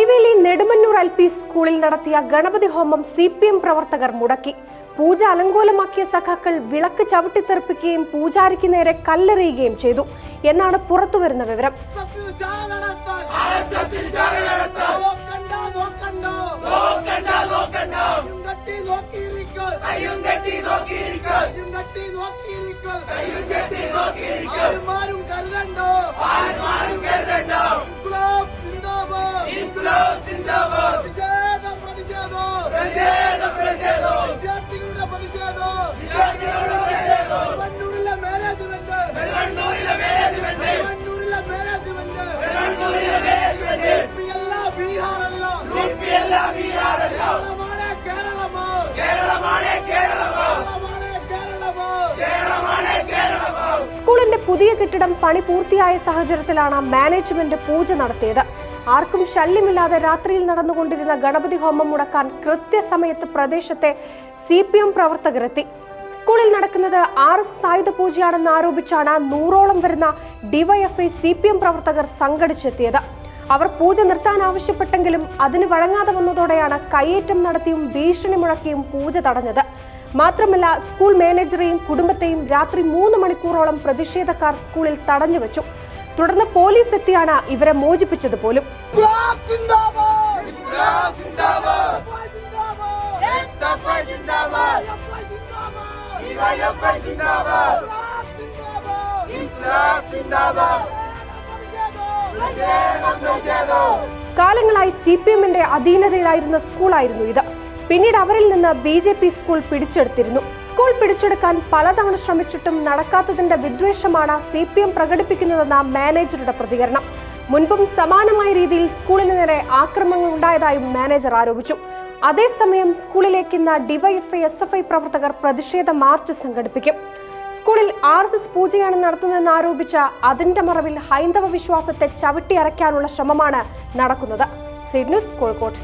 Kaiveli നെടുമന്നൂർ L P സ്കൂളിൽ നടത്തിയ ഗണപതി ഹോമം സി പി എം പ്രവർത്തകർ മുടക്കി. പൂജ അലങ്കോലമാക്കിയ സഖാക്കൾ വിളക്ക് ചവിട്ടിത്തെറിപ്പിക്കുകയും പൂജാരിക്ക് നേരെ കല്ലെറിയുകയും ചെയ്തു. എന്നാണ് പുറത്തുവരുന്ന വിവരം. കരുതണ്ടോ സ്കൂളിന്റെ പുതിയ കെട്ടിടം പണി പൂർത്തിയായ സാഹചര്യത്തിലാണ് മാനേജ്മെന്റ് പൂജ നടത്തിയത്. ആർക്കും ശല്യമില്ലാതെ രാത്രിയിൽ നടന്നുകൊണ്ടിരുന്ന ഗണപതി ഹോമം മുടക്കാൻ കൃത്യസമയത്ത് പ്രദേശത്തെ സി പി എം പ്രവർത്തകരെത്തി. സ്കൂളിൽ നടക്കുന്നത് ആർ എസ് സായുധ പൂജയാണെന്ന് ആരോപിച്ചാണ് നൂറോളം വരുന്ന ഡിവൈഎഫ്ഐ സി പി എം പ്രവർത്തകർ സംഘടിച്ചെത്തിയത്. അവർ പൂജ നിർത്താൻ ആവശ്യപ്പെട്ടെങ്കിലും അതിന് വഴങ്ങാതെ വന്നതോടെയാണ് കയ്യേറ്റം നടത്തിയും ഭീഷണി മുഴക്കിയും പൂജ തടഞ്ഞത് മാത്രമല്ല സ്കൂൾ മാനേജറെയും കുടുംബത്തെയും രാത്രി മൂന്ന് മണിക്കൂറോളം പ്രതിഷേധക്കാർ സ്കൂളിൽ തടഞ്ഞു വെച്ചു തുടർന്ന് പോലീസ് എത്തിയാണ് ഇവരെ മോചിപ്പിച്ചത് പോലും ഇൻക്ലാബ് കാലങ്ങളായി സി പി എമ്മിന്റെ അധീനതയിലായിരുന്ന സ്കൂളായിരുന്നു ഇത്. പിന്നീട് അവരിൽ നിന്ന് ബി ജെ പി സ്കൂൾ പിടിച്ചെടുത്തിരുന്നു. സ്കൂൾ പിടിച്ചെടുക്കാൻ പലതവണ ശ്രമിച്ചിട്ടും നടക്കാത്തതിന്റെ വിദ്വേഷമാണ് സി പി എം പ്രകടിപ്പിക്കുന്നതെന്ന മാനേജറുടെ പ്രതികരണം. മുൻപും സമാനമായ രീതിയിൽ സ്കൂളിന് നേരെ ആക്രമണങ്ങൾ ഉണ്ടായതായും മാനേജർ ആരോപിച്ചു. അതേസമയം സ്കൂളിലേക്ക് ഇന്ന് ഡിവൈഎഫ്ഐ എസ് എഫ് ഐ പ്രവർത്തകർ പ്രതിഷേധ മാർച്ച് സംഘടിപ്പിക്കും. സ്കൂളിൽ ആർ എസ് എസ് പൂജയാണ് നടത്തുന്നതെന്ന് ആരോപിച്ച അതിന്റെ മറവിൽ ഹൈന്ദവ വിശ്വാസത്തെ ചവിട്ടിയറയ്ക്കാനുള്ള ശ്രമമാണ് നടക്കുന്നത്. സിഡ് ന്യൂസ് കോഴിക്കോട്.